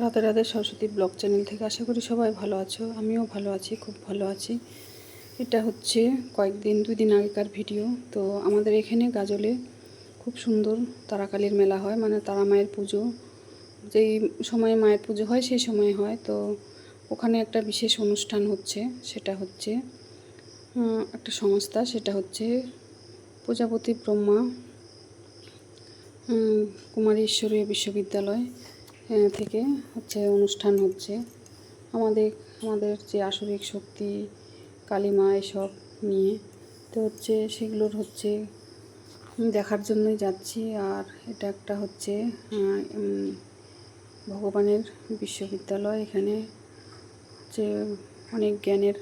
রাতে রাতে Saraswati blog channel থেকে আশা করি সবাই ভালো আছো, আমিও ভালো আছি, খুব ভালো আছি। এটা হচ্ছে কয়েকদিন দুই দিন আগেকার ভিডিও। তো আমাদের এখানে গাজলে খুব সুন্দর তারাকালীর মেলা হয় মানে তারা মায়ের পুজো। যেই সময়ে মায়ের পুজো হয়, সেই সময়ে হয়। তো ওখানে একটা বিশেষ অনুষ্ঠান হচ্ছে, সেটা হচ্ছে একটা সংস্থা, সেটা হচ্ছে প্রজাপতি ব্রহ্মা কুমারী ঈশ্বরীয় বিশ্ববিদ্যালয়। থেকে হচ্ছে অনুষ্ঠান হচ্ছে। আমাদের আমাদের যে আসরিক শক্তি, কালিমা এসব নিয়ে, তো হচ্ছে সেগুলোর হচ্ছে দেখার জন্যই যাচ্ছি। আর এটা একটা হচ্ছে ভগবানের বিশ্ববিদ্যালয়। এখানে হচ্ছে অনেক জ্ঞানের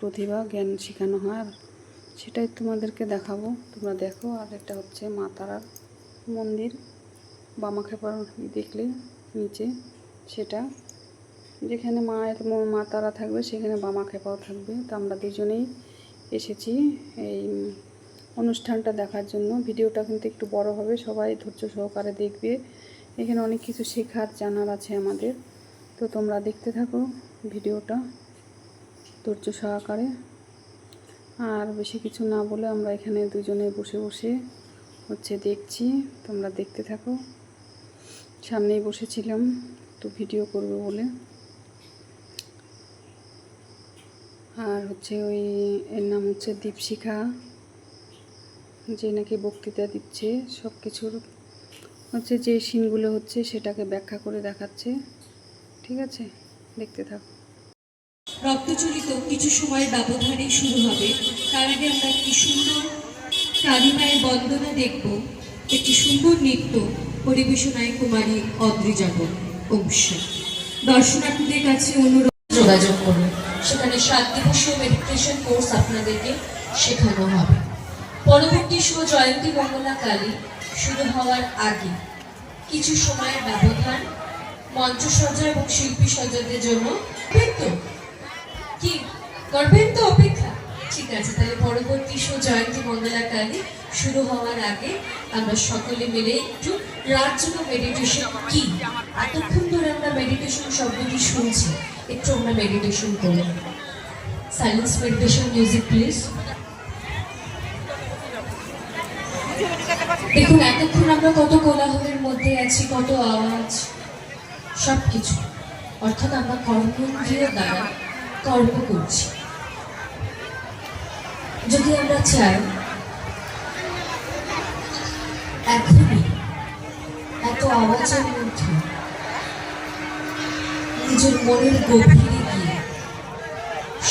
প্রতিভা, জ্ঞান শেখানো হয়। আর সেটাই তোমাদেরকে দেখাবো। তোমরা দেখো। আর এটা হচ্ছে মা তারার মন্দির। বামাখ্যাপার দেখলে, নিচে সেটা। যেখানে মায়ের মা তারা থাকবে, সেখানে বামাখ্যাপাও থাকবে। তো আমরা দুজনেই এসেছি এই অনুষ্ঠানটা দেখার জন্য। ভিডিওটা কিন্তু একটু বড় হবে, সবাই ধৈর্য সহকারে দেখবে। এখানে অনেক কিছু শেখার জানার আছে আমাদের। তো তোমরা দেখতে থাকো ভিডিওটা ধৈর্য সহকারে। আর বেশি কিছু না বলে আমরা এখানে দুজনে বসে বসে হচ্ছে দেখছি। তোমরা দেখতে থাকো। সামনেই বসেছিলাম তো ভিডিও করব বলে। আর হচ্ছে ওই, এর নাম হচ্ছে দীপশিখা, যে নাকি বক্তৃতা দিচ্ছে সব কিছুর হচ্ছে যে সিনগুলো হচ্ছে সেটাকে ব্যাখ্যা করে দেখাচ্ছে, ঠিক আছে? দেখতে থাকো। রক্তচলিত কিছু সময়ের ব্যবধানে শুরু হবে। তার আগে আমরা একটি সুন্দর? কালিমায়ের বন্দনা দেখব, একটি সুন্দর নৃত্য। পরিবেশনায় কুমারী অদ্রিজাব অংশ দর্শনার্থীদের কাছে অনুরোধ যোগাযোগ করুন। সেখানে সাত দিবসীয় মেডিটেশন কোর্স আপনাদেরকে শেখানো হবে। পরবর্তী শো জয়ন্তী মঙ্গলা কালী শুরু হওয়ার আগে কিছু সময়ের ব্যবধান, মঞ্চসজ্জা এবং শিল্পী সজ্জাদের জন্য করবেন তো অপেক্ষা। ঠিক আছে, তাহলে পরবর্তী শো জয়ন্তী মঙ্গলা কালী শুরু হওয়ার আগে আমরা সকলে মিলে একটু রাজ্য মেডিটেশন কি? এতক্ষণ ধরে আমরা মেডিটেশন শব্দটি শুনছি, একটু আমরা মেডিটেশন করি সাইলেন্স মেডিটেশন মিউজিক প্লিজ দেখুন, এতক্ষণ আমরা কত কোলাহলের মধ্যে আছি, কত আওয়াজ সব কিছু অর্থাৎ আমরা কর্মেন্দ্রিয় দ্বারা কর্ম করছি। যদি আমরা চাই, এখনই এত আওয়াজের মধ্যে নিজের মনের গভীরে গিয়ে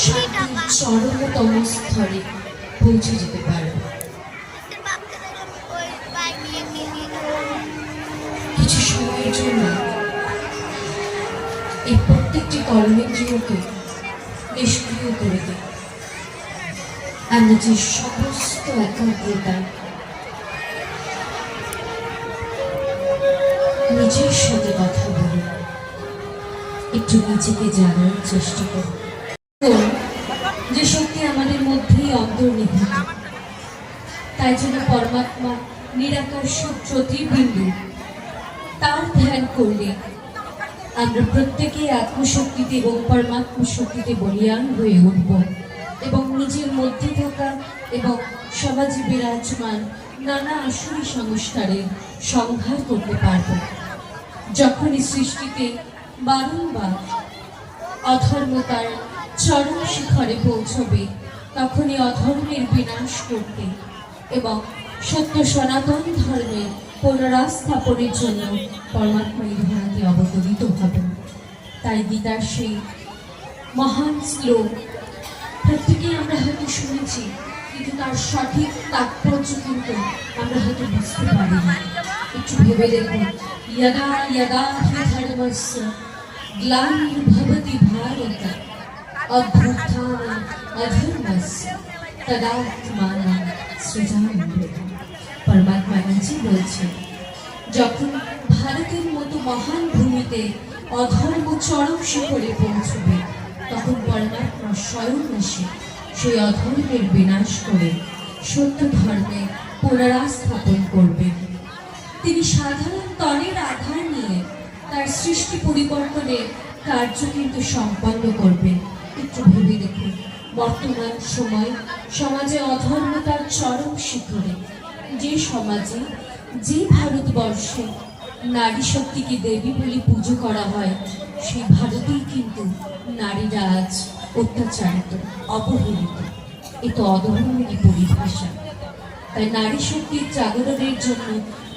শান্তির চরমতম স্তরে পৌঁছে যেতে পারব। কিছু সময়ের জন্য এই প্রত্যেকটি কর্মেন্দ্রিয়কে নিষ্ক্রিয় করে দিই। যে সমস্ত একাগ্রতা নিজের সাথে কথা বলি একটু নিজেকে জানার চেষ্টা করি করুন যে শক্তি আমাদের মধ্যেই অন্তর্নিহিত তাই জন্য পরমাত্মা নিরাকার সূত্রতিবিন্দু তার ধ্যান করলে আমরা প্রত্যেকে আত্মশক্তিতে এবং পরমাত্ম শক্তিতে বলিয়ান হয়ে উঠব এবং নিজের মধ্যে থাকা এবং সমাজে বিরাজমান নানা আসুরি সংস্কারের সংহার করতে পারব। যখনই সৃষ্টিতে বারংবার অধর্মতার চরম শিখরে পৌঁছবে, তখনই অধর্মের বিনাশ করতে এবং সত্য সনাতন ধর্মের পুনরাস্থাপনের জন্য পরমাত্মা ধরাতে অবতরিত হবেন। তাই গীতার সেই মহান শ্লোক প্রত্যেকেই আমরা হয়তো শুনেছি, কিন্তু তার সঠিক তাৎপর্য কিন্তু আমরা হয়তো বুঝতে পারি না একটু ভেবে দেখুন। ইয়াদা ইয়াদা ভারত, অভ্যুত্থান পরমাত্মা বলছেন, যখন ভারতের মতো মহান ভূমিতে অধর্ম চরম শিখরে পৌঁছবে তখন পরমাত্মা স্বয়ং এসে সেই অধর্মের বিনাশ করে সত্য ধর্মে পুনরাস্থাপন করবেন তিনি সাধারণ তরের আধার নিয়ে তার সৃষ্টি পরিবর্তনের কার্য কিন্তু সম্পন্ন করবেন। একটু ভেবে দেখুন, বর্তমান সময় সমাজে অধর্মতার চরম শিখরে। যে সমাজে, যে ভারতবর্ষে নারী শক্তিকে দেবী বলে পুজো করা হয় সেই ভারতেই কিন্তু নারীরা আজ অত্যাচারিত, অবহেলিত। এ তো অধর্মেরই পরিভাষা। তাই নারী শক্তির জাগরণের জন্য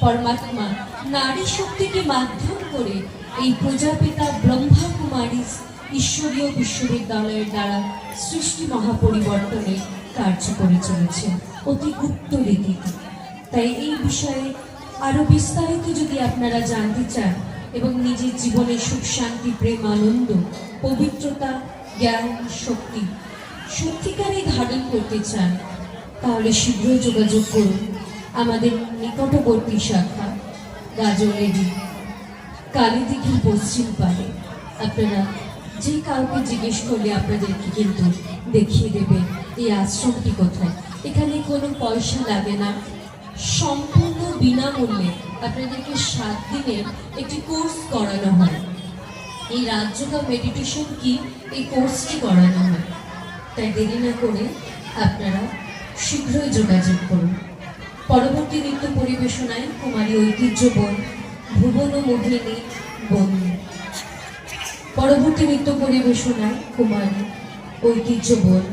পরমাত্মা নারী শক্তিকে মাধ্যম করে এই প্রজাপিতা ব্রহ্মা কুমারী ঈশ্বরীয় বিশ্ববিদ্যালয়ের দ্বারা সৃষ্টি মহাপরিবর্তনের কার্য করে চলেছে অতি গুপ্ত রীতিতে। তাই এই বিষয়ে আরও বিস্তারিত যদি আপনারা জানতে চান এবং নিজের জীবনে সুখ, শান্তি, প্রেম, আনন্দ, পবিত্রতা, জ্ঞান, শক্তি সত্যিকারই ধারণ করতে চান, তাহলে শীঘ্রই যোগাযোগ করুন আমাদের নিকটবর্তী শাখা গাজলেরই কালীদিঘির পশ্চিম পারে আপনারা যে কাউকে জিজ্ঞেস করলে আপনাদেরকে কিন্তু দেখিয়ে দেবে এই আশ্রমটি কোথায়। এখানে কোনো পয়সা লাগে না, সম্পূর্ণ বিনামূল্যে আপনাদেরকে সাত দিনের একটি কোর্স করানো হয়। এই রাজ্যকা মেডিটেশন কি? এই কোর্সটি করানো হয়। তাই দেরি না করে আপনারা শীঘ্রই যোগাযোগ করুন। পরবর্তী নৃত্য পরিবেশনায় কুমারী ঐতিহ্য বোন ভুবন মোহিনী বোন। পরবর্তী নৃত্য পরিবেশনায় কুমারী ঐতিহ্য বোন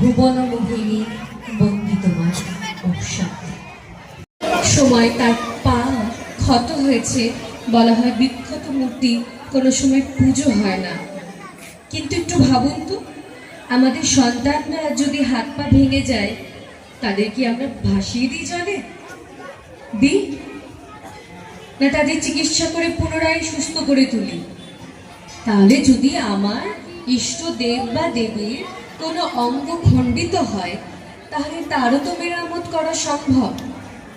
ভুবন মোহিনী বন্দিতমার অবসাদ সময় তার পা ক্ষত হয়েছে। বলা হয় বিক্ষত মূর্তি, কোনো সময় পুজো হয় না। কিন্তু একটু ভাবুন তো, আমাদের সন্তানরা যদি হাত পা ভেঙে যায়, তাদের কি আমরা ভাসিয়ে দিই জলে? দিই? না তাদের চিকিৎসা করে পুনরায় সুস্থ করে তুলি? তাহলে যদি আমার ইষ্ট দেব বা দেবীর কোনো অঙ্গ খণ্ডিত হয়, তাহলে তারও তো মেরামত করা সম্ভব।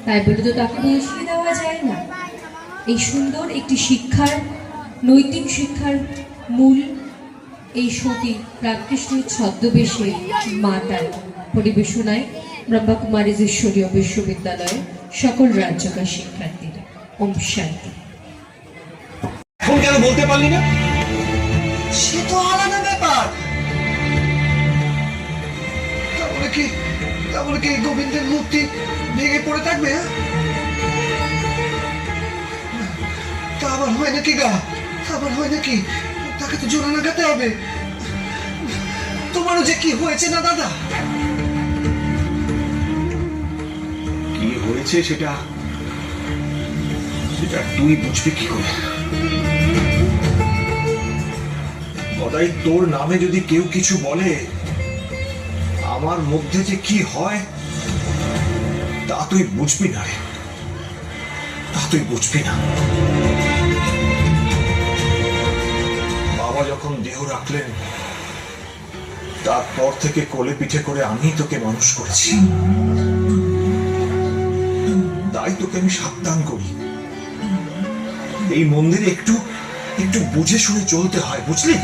তাই বলে তো তাকে ভাসিয়ে দেওয়া যায় না। এই সুন্দর একটি শিক্ষার নৈতিক শিক্ষার মূল এই সতী রামকৃষ্ণ ছদ্মবেশে মাতার পরিবেশনায় ব্রহ্মকুমারী ঈশ্বরীয় বিশ্ববিদ্যালয়ের সকল রাজ্যকার শিক্ষার্থীরা। ওম শান্তি। এখন কেন বলতে পারলি না? সে তো আলাদা ব্যাপার। তারপরে কি তারপরে কি গোবিন্দের মূর্তি ভেঙে পড়ে থাকবে হ্যাঁ? তা আবার হয় নাকি গা? আবার হয় নাকি? তাকে তো জোড়া লাগাতে হবে। তোমারও যে কি হয়েছে না, দাদা? কি হয়েছে সেটা? সেটা তুই বুঝবি কি করে? গদাই তোর নামে যদি কেউ কিছু বলে, আমার মধ্যে যে কি হয় তা তুই বুঝবি না রে। তা তুই বুঝবি না। বাবা যখন দেহ রাখলেন, তারপর থেকে কোলে পিঠে করে আমি তোকে মানুষ করেছি। তাই তোকে আমি সাবধান করি। এই মন্দিরে একটু একটু বুঝে শুনে চলতে হয়, বুঝলি?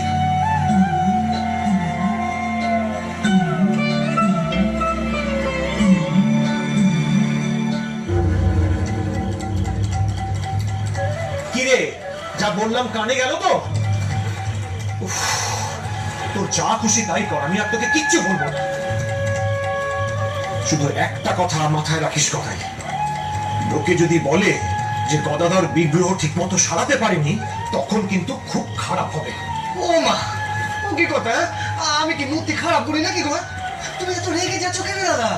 বললাম কানে গেল তো? তোর যা খুশি তাই কর আমি আর তোকে কিচ্ছু বলব না। শুধু একটা কথা মাথায় রাখিস কথাই লোকে যদি বলে যে গদাধর বিগ্রহ ঠিকমতো সারাতে পারেনি তখন কিন্তু খুব খারাপ হবে। ও মা ও কি কথা? আমি কি মূর্তি খারাপ করি নাকি গো? তুমি এত রেগে যাচ্ছ কেন দাদা?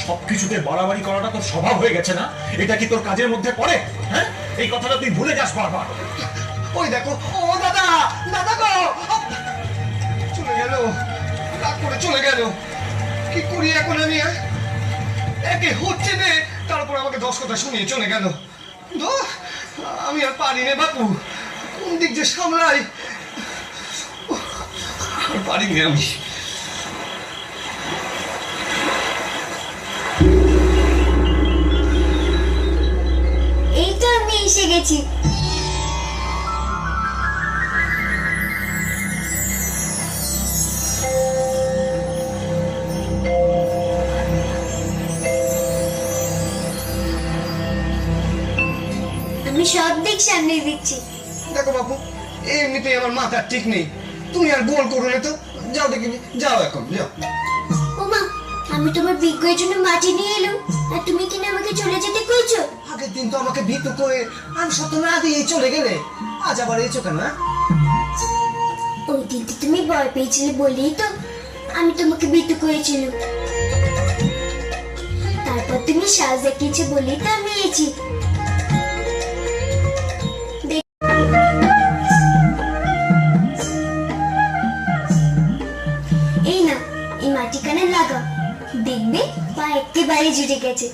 সবকিছুতে বাড়াবাড়ি করাটা তোর স্বভাব হয়ে গেছে না? এটা কি তোর কাজের মধ্যে পড়ে? হ্যাঁ? এই কথাটা তুই ভুলে যাস বারবার। ওই দেখো, ও দাদা দাদা গো! চলে গেল, রাগ করে চলে গেল। কি করি এখন আমি হ্যাঁ? একে হচ্ছে নে তারপর আমাকে দশ কথা শুনিয়ে চলে গেল। আমি আর পারি নে বাপু, কোন দিক যে সামলাই? পারি নে আমি। এই তো আমি এসে গেছি। আমি সব দেখি ঠিক সামনে দিচ্ছি। দেখো বাপু এমনিতেই আমার মাথা ঠিক নেই। তুমি আর গোল করো না তো। যাও দেখিনি যাও এখন যাও। ওমা আমি তোমার বিজ্ঞের জন্য মাটি নিয়ে এলাম। আর তুমি কিনা আমাকে চলে যেতে কইছো? আগের দিন তো আমাকে ভীতু করে আমি সত্য না দিয়ে চলে গেলে। আজ আবার এসো কেন হ্যাঁ? ওই দিন তো তুমি ভয় পেয়েছিলে বলেই তো আমি তোমাকে বিতু করেছিলাম। তারপর তুমি সাজ দেখিয়েছে বলেই তো আমি এসেছি। জুড়ে গেছে।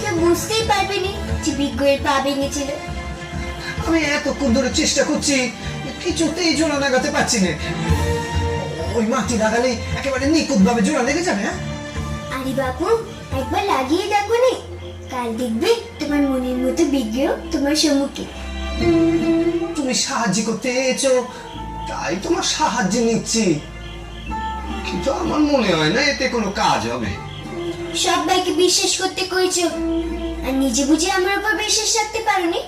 কেউ বুঝতেই পারবে না যে বিজ্ঞের পা ভেঙেছিল আমি এতক্ষণ ধরে চেষ্টা করছি কিছুতেই জোড়া লাগাতে পারছি না। ওই মাটি লাগালে একেবারে নিখুঁত ভাবে জোড়া লেগে যাবে হ্যাঁ? আরে বাপু একবার লাগিয়ে দেখো নে। কাল দেখবে তোমার মনের মতো বিজ্ঞ তোমার সম্মুখে। তুমি সাহায্য করতে এসো তাই তোমার সাহায্য নিচ্ছি। কিন্তু আমার মনে হয় না এতে কোনো কাজ হবে। সবাইকে বিশ্বাস করতে কইছো? আর নিজে বুঝে আমার উপর বিশ্বাস রাখতে পারোনি?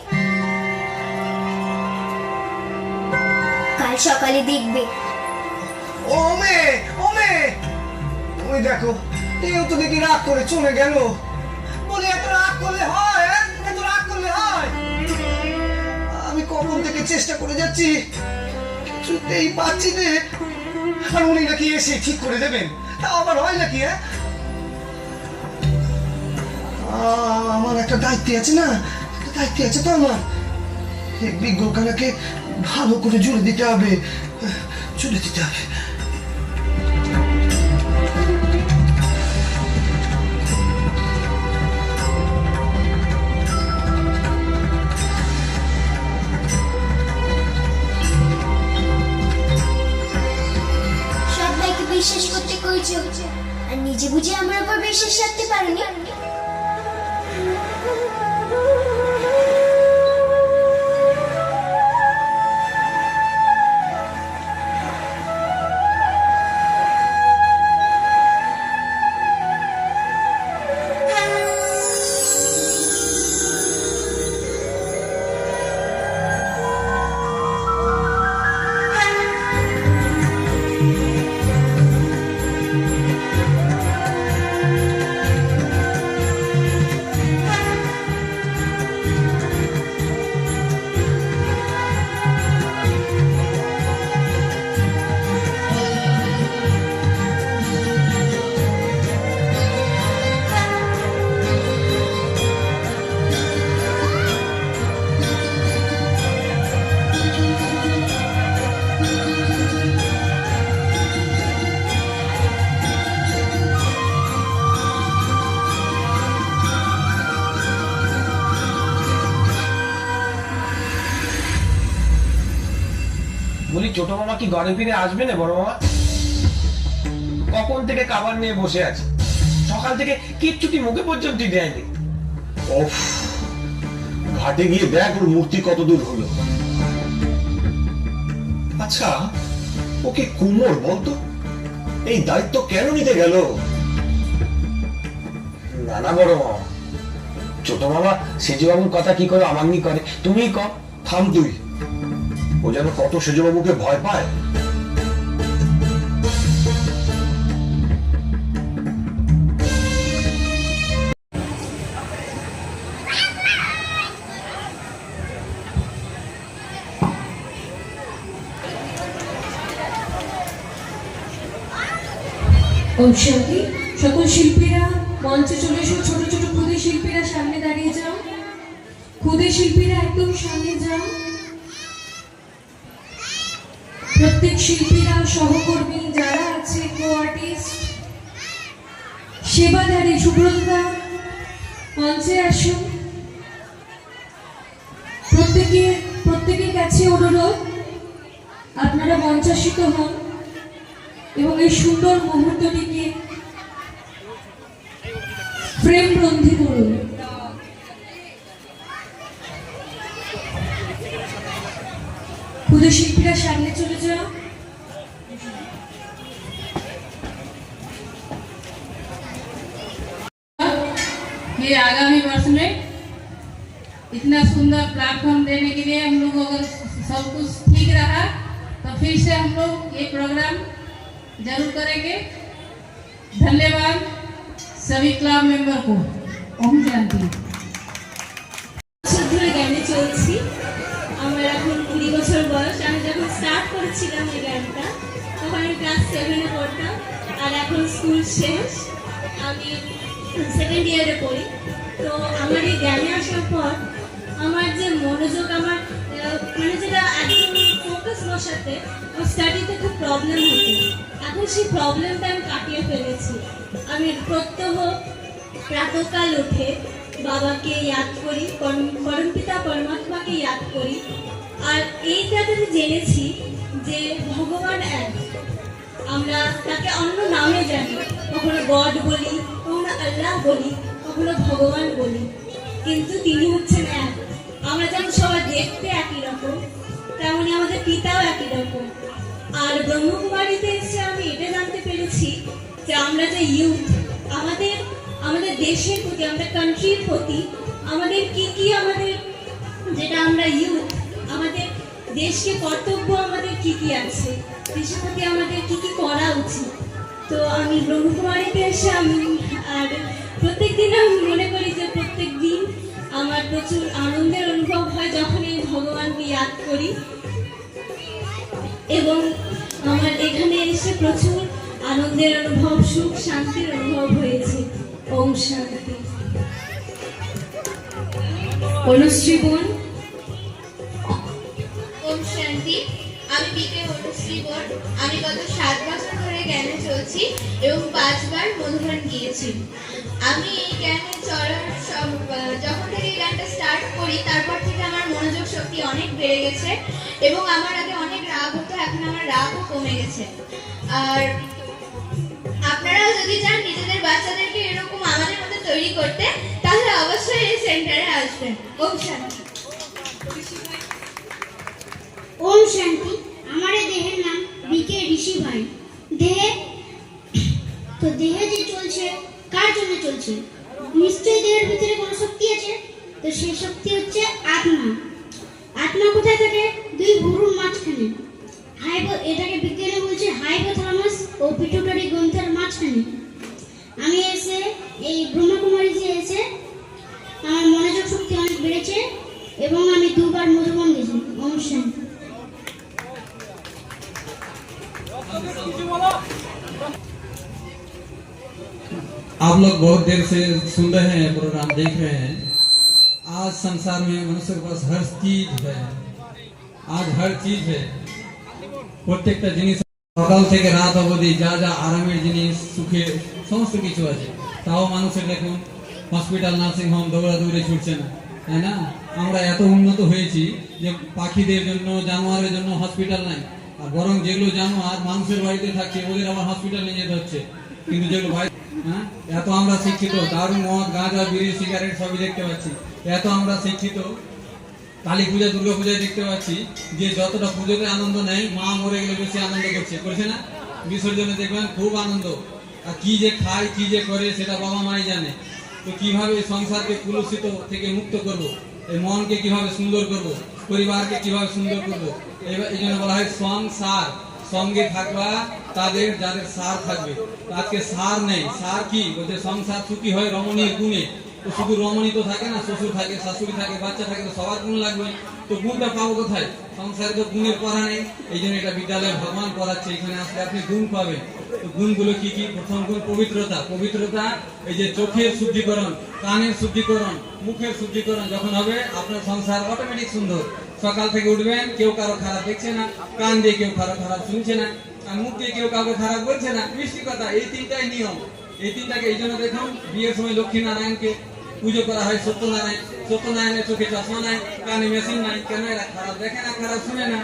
কাল সকালে দেখবে। ও মে ও মে! ওই দেখো এও তো দেখি রাগ করে চলে গেল। বলে এত রাগ করলে হয় হ্যাঁ? এত রাগ করলে হয়। আমি কখন থেকে চেষ্টা করে যাচ্ছি? কিছুতেই পাচ্ছি না। আর উনি নাকি এসে ঠিক করে দেবেন। তা আবার হয় নাকি হ্যাঁ? আমার একটা দায়িত্ব আছে না? একটা দায়িত্ব আছে তো আমার। বিজ্ঞ ভালো করে জুড়ে দিতে হবে। জুড়ে দিতে হবে। কইছো আর নিজে বুঝে আমার উপর বিশ্বাস রাখতে পারোনি। ছোট মামা কি ঘরে ফিরে আসবে না, বড় মামা? কখন থেকে খাবার নিয়ে বসে আছে? সকাল থেকে কিচ্ছুটি মুখে পর্যন্ত দেয়নি। ঘাটে গিয়ে দেখ ওর মূর্তি কত দূর হলো। আচ্ছা ওকে কুমোর বলতো? এই দায়িত্ব কেন নিতে গেল? না না, বড় মামা। ছোট মামা, সেজুবাবুর কথা কি করে আমাঙ্গি করে? তুমিই কর থাম তুই। ও যেন কত সেজবাবুকে ভয় পায়। ওম সকল শিল্পীরা মঞ্চে চলে এসো, ছোট ছোট ক্ষুদে শিল্পীরা সামনে দাঁড়িয়ে যাও। ক্ষুদে শিল্পীরা একদম সামনে যাও। প্রত্যেক শিল্পীরা, সহকর্মী যারা আছে কো আর্টিস্ট সেবাধারী সুব্রতদা, মঞ্চে আসুন। প্রত্যেকে, প্রত্যেকের কাছে অনুরোধ, আপনারা মঞ্চাসিত হন এবং এই সুন্দর মুহূর্তটিকে ফ্রেম বন্দি করুন। ক্ষুদে শিল্পীরা সামনে চলে যাও। ये आगामी वर्ष में इतना सुंदर प्लेटफॉर्म देने के लिए हम लोग अगर सब कुछ ठीक रहा तो फिर से हम लोग ये प्रोग्राम जरूर करेंगे धन्यवाद सभी क्लब मेंबर को ओम शांति বছর ধরে গানে চলছি আমার এখন কুড়ি বছর বয়স আমি যখন স্টার্ট করেছিলাম এই গানটা তখন আমি ক্লাস সেভেনে পড়তাম আর এখন স্কুল শেষ আমি সেকেন্ড ইয়ারে পড়ি। তো আমার এই গানে আসার পর আমার যে মনোযোগ আমার মানে যেটা একদম ফোকাস বসাতে, আমার স্টাডিতে খুব প্রবলেম হতো। এখন সেই প্রবলেমটা আমি কাটিয়ে ফেলেছি। আমি প্রত্যহ প্রাতকাল উঠে বাবাকে ইয়াদ করি পরম- পরমপিতা, পরমাত্মাকে ইয়াদ করি। আর এইটাতে আমি জেনেছি যে ভগবান এক। আমরা তাকে অন্য নামে জানি, কখনো গড বলি আল্লাহ বলি কখনো ভগবান বলি, কিন্তু তিনি হচ্ছেন এক। আমরা যেমন সবাই দেখতে একই রকম, তেমনি আমাদের পিতাও একই রকম। আর ব্রহ্মকুমারীতে এসে আমি এটা জানতে পেরেছি যে আমরা যে ইউথ আমাদের আমাদের দেশের প্রতি, আমাদের কান্ট্রির প্রতি, আমাদের কি কি আমাদের, যেটা আমরা ইউথ আমাদের দেশকে কর্তব্য আমাদের কি কি আছে, দেশের প্রতি আমাদের কি কি করা উচিত তো আমি ব্রহ্মকুমারীতে এসে আমি আর প্রত্যেক দিন আমি মনে করি যে প্রত্যেক দিন আমার প্রচুর আনন্দের অনুভব হয় যখন এই ভগবানকে ইয়াদ করি। এবং আমার এখানে এসে প্রচুর আনন্দের অনুভব, সুখ, শান্তির অনুভব হয়েছে। ওম শান্তি। অনুশ্রী বোন ওম শান্তি। আমি বিকে অনুশ্রী বোন আমি গত সাত বছর ধরে জ্ঞানে চলছি এবং পাঁচবার মধুবন গিয়েছি আমি এই চলার সব- যখন থেকে এই গানটা স্টার্ট করি, তারপর থেকে আমার মনোযোগ শক্তি অনেক বেড়ে গেছে এবং আমার আগে অনেক রাগ হতো, এখন আমার রাগও কমে গেছে। আর আপনারাও যদি চান নিজেদের বাচ্চাদেরকে এরকম আমাদের মধ্যে তৈরি করতে, তাহলে অবশ্যই এই সেন্টারে আসবেন। ওম শান্তি। ওম শান্তি। আমার দেহের নাম বিকে ঋষি ভাই দেহে, তো দেহে যে চলছে, কার জন্য চলছে? নিশ্চয়ই দেহের ভিতরে কোনো শক্তি আছে? তো সেই শক্তি হচ্ছে আত্মা। আত্মা কোথায় থাকে? দুই ভুরুর মাঝখানে। হাইপো, এটাকে বিজ্ঞানে বলছে হাইপোথ্যালামাস ও পিটুটারি গ্রন্থের মাঝখানে। আমি এসে, এই ব্রহ্মকুমারীতে এসে, আমার মনোযোগ শক্তি অনেক বেড়েছে এবং আমি দুবার মধুবন গেছি ওম आप लोग बहुत देर से सुन रहे हैं प्रोग्राम देख रहे हैं आज संसार में मनुष्य के पास हर चीज है आज हर चीज है প্রত্যেকটা জিনিস সকাল থেকে রাত অবধি যা যা আরামের জিনিস সুখে সমস্ত কিছু আছে তাও মানুষের দেখুন হসপিটাল নার্সিং হোম দৌড়াদৌড়ি ছুটছে না তাই না আমরা এত উন্নত হয়েছি যে পাখিদের জন্য জানোয়ারের জন্য হসপিটাল নাই বরং যেগুলো জানোয়ার মানুষের বাড়িতে থাকছে, ওদের আবার হসপিটাল যেতে হচ্ছে। কিন্তু যেগুলো বাড়ি হ্যাঁ? এত আমরা শিক্ষিত দারু মদ, গাঁজা, বিড়ি সিগারেট সবই দেখতে পাচ্ছি। এত আমরা শিক্ষিত, কালী পূজা, দুর্গা পূজায় দেখতে পাচ্ছি, যে যতটা পুজোতে আনন্দ নেই মা মরে গেলে বেশি আনন্দ করছে। করছে না? বিসর্জনে দেখবেন খুব আনন্দ। আর কি যে খায়, কি যে করে, সেটা বাবা মাই জানে। তো কীভাবে সংসারকে কুলুষিত থেকে মুক্ত করব? এই মনকে কীভাবে সুন্দর করব, পরিবারকে কীভাবে সুন্দর করব এই জন্য বলা হয় সংসার সঙ্গে থাকবা তাদের, যাদের সার থাকবে। আজকে সার নেই, সার কি? বলতে সংসার সুখী হয় রমণীর গুণে। শুধু রমণী তো থাকে না, শ্বশুর থাকে, শাশুড়ি থাকে, বাচ্চা থাকে, তো সবার গুণ লাগবে। তো গুণটা পাবো কোথায়? সংসারে তো গুণের পড়া নেই এই জন্য এটা বিদ্যালয়ে ভগবান পড়াচ্ছে, এখানে আসলে আপনি গুণ পাবেন। তো গুণগুলো কি কি? প্রথম গুণ পবিত্রতা। পবিত্রতা, এই যে চোখের শুদ্ধিকরণ, কানের শুদ্ধিকরণ, মুখের শুদ্ধিকরণ যখন হবে, আপনার সংসার অটোমেটিক সুন্দর। সকাল থেকে উঠবেন, কেউ কারও খারাপ দেখছে না, কান দিয়ে কেউ কারও খারাপ শুনছে না, আর মুখ দিয়ে কেউ কাউকে খারাপ বলছে না, মিষ্টি কথা, এই তিনটাই নিয়ম। এই তিনটাকে, এই জন্য দেখুন, বিয়ের সময় লক্ষ্মী নারায়ণকে পুজো করা হয় সত্যনারায়ণ, সত্যনারায়ণের চোখে চশমা নাই, কানে মেশিন নাই কেন এরা খারাপ দেখে না, খারাপ শুনে না।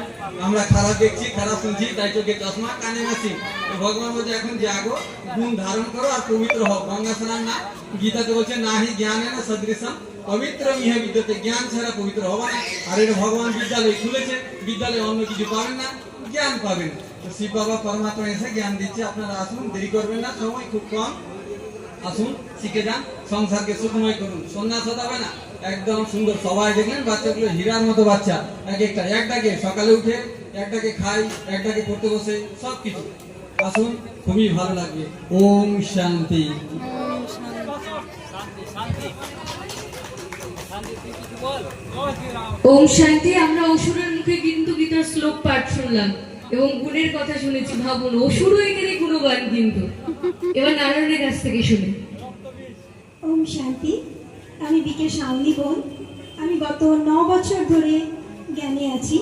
আমরা খারাপ দেখছি, খারাপ শুনছি, তাই চোখে চশমা, কানে মেশিন ভগবান বলছে, এখন জাগো, গুণ ধারণ করো আর পবিত্র হও। গঙ্গা স্নান না, গীতাতে বলছে না হি জ্ঞানে না সদৃশম পবিত্র ইহে বিদ্যতে। জ্ঞান ছাড়া পবিত্র হবে না। আর এটা ভগবান বিদ্যালয় খুলেছে, বিদ্যালয়ে অন্য কিছু পাবেন না, জ্ঞান পাবেন। শিব বাবা, পরমাত্মা এসে জ্ঞান দিচ্ছে, আপনারা আসুন, দেরি করবেন না, সময় খুব কম। আসুন, শিখে যান, সংসারকে সুখময় করুন। সন্ন্যাস হতে হবে না। একদম সুন্দর সবাই দেখলেন, বাচ্চাগুলো হীরার মতো বাচ্চা। এক একটা একটাকে সকালে উঠে একটাকে খাই একটাকে পড়তে বসে সব কিছু আসুন, খুবই ভালো লাগবে। ওম শান্তি। ওম শান্তি, আমরা অসুরের মুখে কিন্তু গীতার শ্লোক পাঠ শুনলাম এবং গুণের কথা শুনেছি। ভাবুন, অসুরও এখানে গুণগান কিন্তু। এবার নারায়ণের কাছ থেকে শুনে। ওম শান্তি, আমি বিকে শাওনি বোন। আমি গত ন বছর ধরে জ্ঞানে আছি।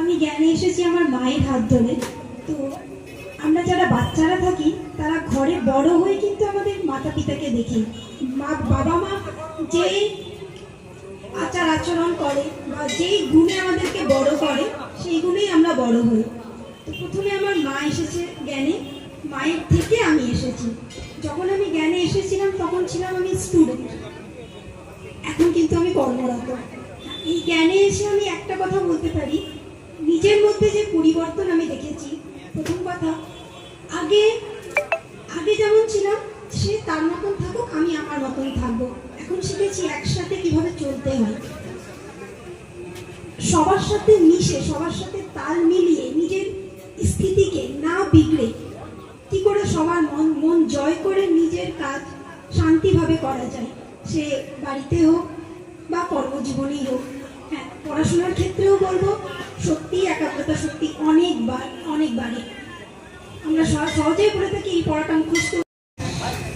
আমি জ্ঞানে এসেছি আমার মায়ের হাত ধরে। তো আমরা যারা বাচ্চারা থাকি, তারা ঘরে বড় হয়ে কিন্তু আমাদের মাতা পিতাকে দেখি। মা, বাবা মা যে আচার আচরণ করে বা যেই গুণে আমাদেরকে বড় করে সেই গুণেই আমরা বড় হই। তো প্রথমে আমার মা এসেছে জ্ঞানে। মায়ের থেকে আমি এসেছি। যখন আমি জ্ঞানে এসেছিলাম, তখন ছিলাম আমি স্টুডেন্ট এখন কিন্তু আমি কর্মরত। এই জ্ঞানে এসে আমি একটা কথা বলতে পারি। নিজের মধ্যে যে পরিবর্তন আমি দেখেছি, প্রথম কথা, আগে আগে যেমন ছিলাম, সে তার মতন থাকুক, আমি আমার মতন থাকব। এখন শিখেছি একসাথে কীভাবে চলতে হয়। সবার সাথে মিশে, সবার সাথে তাল মিলিয়ে নিজের স্থিতিকে না বিগড়ে কি করে সবার মন মন জয় করে নিজের কাজ শান্তিভাবে করা যায়। সে বাড়িতে হোক বা কর্মজীবনেই হোক। হ্যাঁ পড়াশোনার ক্ষেত্রেও বলব, সত্যি একাগ্রতা সত্যি অনেকবার, অনেকবারই। আমরা সহ- সহজেই করে থাকি, এই পড়াটা মুখস্থ।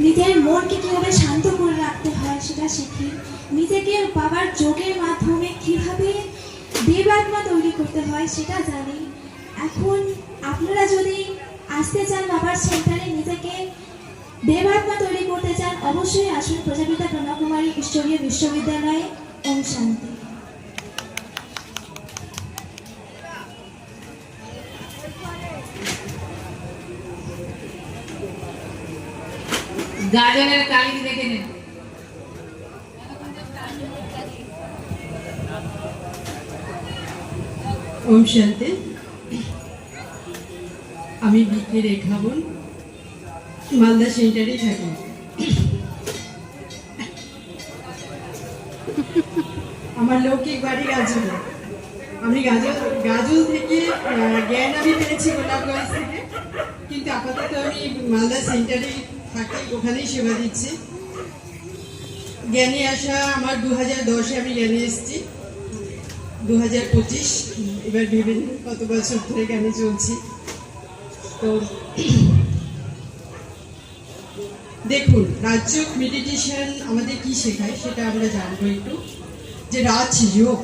নিজের মনকে কীভাবে শান্ত করে রাখতে হয় সেটা শিখি। নিজেকে বাবার যোগের মাধ্যমে কীভাবে দেবাত্মা তৈরি করতে হয় সেটা জানি। এখন আপনারা যদি আসতে চান বাবার সেন্টারে নিজেকে দেবাত্মা তৈরি করতে চান অবশ্যই আসুন প্রজাপিতা ব্রহ্মকুমারী ঈশ্বরীয় বিশ্ববিদ্যালয়ে। ওম শান্তি। গাজনের কালিটি দেখে নিন। ওম শান্তি। আমি বিকে রেখা বোন মালদা সেন্টারে থাকি। আমার লৌকিক বাড়ি গাজলে। আমি গাজল গাজল থেকে জ্ঞান আমি পেয়েছি গোলাপগঞ্জ থেকে। কিন্তু আপাতত আমি মালদা সেন্টারে থাকি, ওখানেই সেবা দিচ্ছি। জ্ঞানে আসা, আমার দু হাজার দশে আমি জ্ঞানে এসেছি। দু হাজার পঁচিশ, এবার ভেবে কত বছর ধরে জ্ঞানে চলছি। তো দেখুন রাজযোগ মেডিটেশন আমাদের কি শেখায় সেটা আমরা জানব একটু। যে রাজযোগ,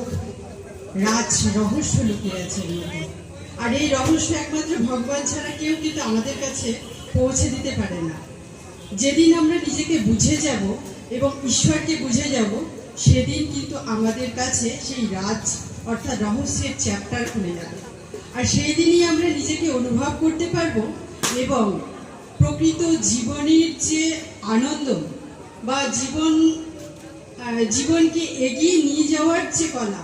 রাজ রহস্য লুকিয়ে আছে আর এই রহস্য একমাত্র ভগবান ছাড়া কেউ কিন্তু আমাদের কাছে পৌঁছে দিতে পারে না। যেদিন আমরা নিজেকে বুঝে যাব এবং ঈশ্বরকে বুঝে যাব, সেদিন কিন্তু আমাদের কাছে সেই রাজ অর্থাৎ রহস্যের চ্যাপ্টার খুলে যাবে। আর সেই দিনই আমরা নিজেকে অনুভব করতে পারব এবং প্রকৃত জীবনের যে আনন্দ বা জীবন জীবনকে এগিয়ে নিয়ে যাওয়ার যে কলা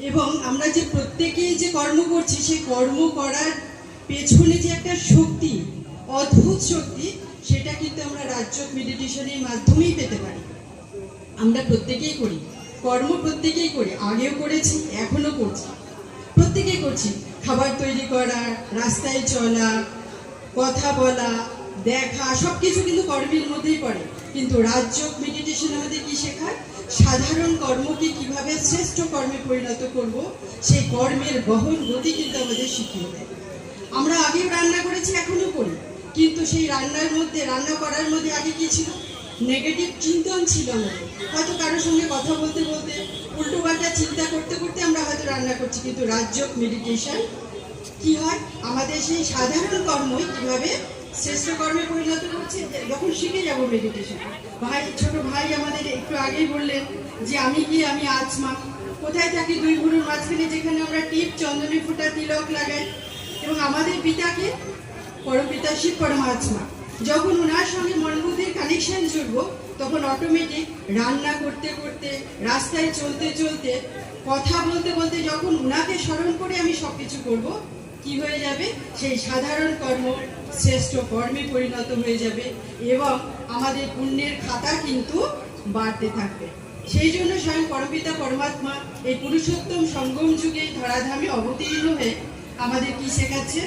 এবং আমরা যে প্রত্যেকে যে কর্ম করছি, সেই কর্ম করার পেছনে যে একটা শক্তি, অদ্ভুত শক্তি, সেটা কিন্তু আমরা রাজ্য মেডিটেশনের মাধ্যমেই পেতে পারি। আমরা প্রত্যেকেই করি, কর্ম প্রত্যেকেই করি, আগেও করেছি, এখনও করছি, প্রত্যেকেই করছি। খাবার তৈরি করা, রাস্তায় চলা, কথা বলা, দেখা সব কিছু কিন্তু কর্মের মধ্যেই পড়ে। কিন্তু রাজ্য মেডিটেশন আমাদের কি শেখায়? সাধারণ কর্মকে কীভাবে শ্রেষ্ঠ কর্মে পরিণত করব, সেই কর্মের বহন গতি কিন্তু আমাদের শিখিয়ে দেয়। আমরা আগেও রান্না করেছি, এখনও করি। কিন্তু সেই রান্নার মধ্যে, রান্না করার মধ্যে আগে কি ছিল? নেগেটিভ চিন্তন ছিল না। হয়তো কারোর সঙ্গে কথা বলতে বলতে উল্টো পাল্টা চিন্তা করতে করতে আমরা হয়তো রান্না করছি, কিন্তু রাজযোগ মেডিটেশন কি হয়? আমাদের সেই সাধারণ কর্মই কীভাবে শ্রেষ্ঠ কর্মে পরিণত করছে যখন শিখে যাব মেডিটেশন ভাই, ছোট ভাই আমাদের একটু আগেই বললেন যে, আমি কি আমি আজমা কোথায় থাকি দুই গুরুর মাঝখানে যেখানে আমরা টিপ চন্দনী ফুটা, তিলক লাগাই। এবং আমাদের পিতাকে পরপিতা শিব পরমাত্মা যখন ওনার সঙ্গে মনবুদ্ধির কানেকশন জুড়বো, তখন অটোমেটিক রান্না করতে করতে, রাস্তায় চলতে চলতে, কথা বলতে বলতে যখন ওনাকে স্মরণ করে আমি সব কিছু করব, কি হয়ে যাবে? সেই সাধারণ কর্ম শ্রেষ্ঠ কর্মে পরিণত হয়ে যাবে এবং আমাদের পুণ্যের খাতা কিন্তু বাড়তে থাকবে। সেই জন্য স্বয়ং পরপিতা পরমাত্মা এই পুরুষোত্তম সঙ্গম যুগে ধরাধামে অবতীর্ণ হয়ে আমাদের কি শেখাচ্ছে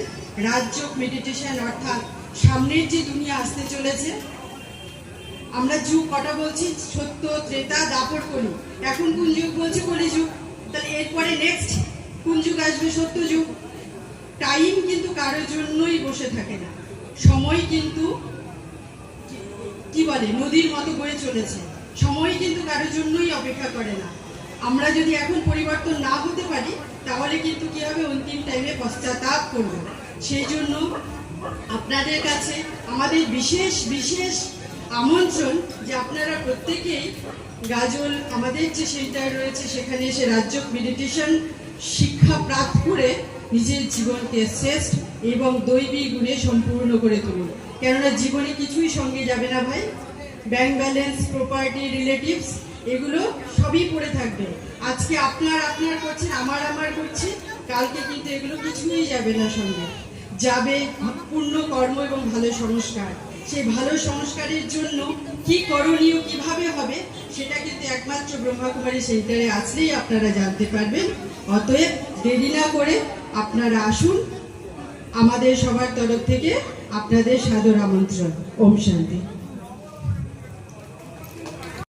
রাজযোগ মেডিটেশন অর্থাৎ সামনের যে দুনিয়া আসতে চলেছে, আমরা যুগ, কটা বলছি? সত্য, ত্রেতা, দাপর কলি। এখন কোন যুগ বলছি? কলি যুগ। তাহলে এরপরে নেক্সট কোন যুগ আসবে? সত্য যুগ। টাইম কিন্তু কারোর জন্যই বসে থাকে না। সময় কিন্তু কি- কি বলে? নদীর মতো বয়ে চলেছে। সময় কিন্তু কারোর জন্যই অপেক্ষা করে না। আমরা যদি এখন পরিবর্তন না হতে পারি, তাহলে কিন্তু কি হবে? অন্তিম টাইমে পশ্চাতাপ করব। সেই জন্য আপনাদের কাছে আমাদের বিশেষ বিশেষ আমন্ত্রণ যে আপনারা প্রত্যেকেই গাজল, আমাদের যে সেন্টার রয়েছে, সেখানে এসে রাজ্য মেডিটেশন শিক্ষা প্রাপ্ত করে নিজের জীবনকে শ্রেষ্ঠ এবং দৈবিক গুণে সম্পূর্ণ করে তুলুন। কেননা জীবনে কিছুই সঙ্গে যাবে না ভাই। ব্যাংক ব্যালেন্স প্রপার্টি রিলেটিভস এগুলো সবই পড়ে থাকবে। আজকে আপনার আপনার করছেন, আমার আমার করছে, কালকে কিন্তু এগুলো কিছুই যাবে না সঙ্গে। যাবে পূর্ণ কর্ম এবং ভালো সংস্কার। সেই ভালো সংস্কারের জন্য কি করণীয়, কীভাবে হবে, সেটা কিন্তু একমাত্র ব্রহ্মাকুমারী সেন্টারে আসলেই আপনারা জানতে পারবেন। অতএব দেরি না করে আপনারা আসুন, আমাদের সবার তরফ থেকে আপনাদের সাদর আমন্ত্রণ। ওম শান্তি।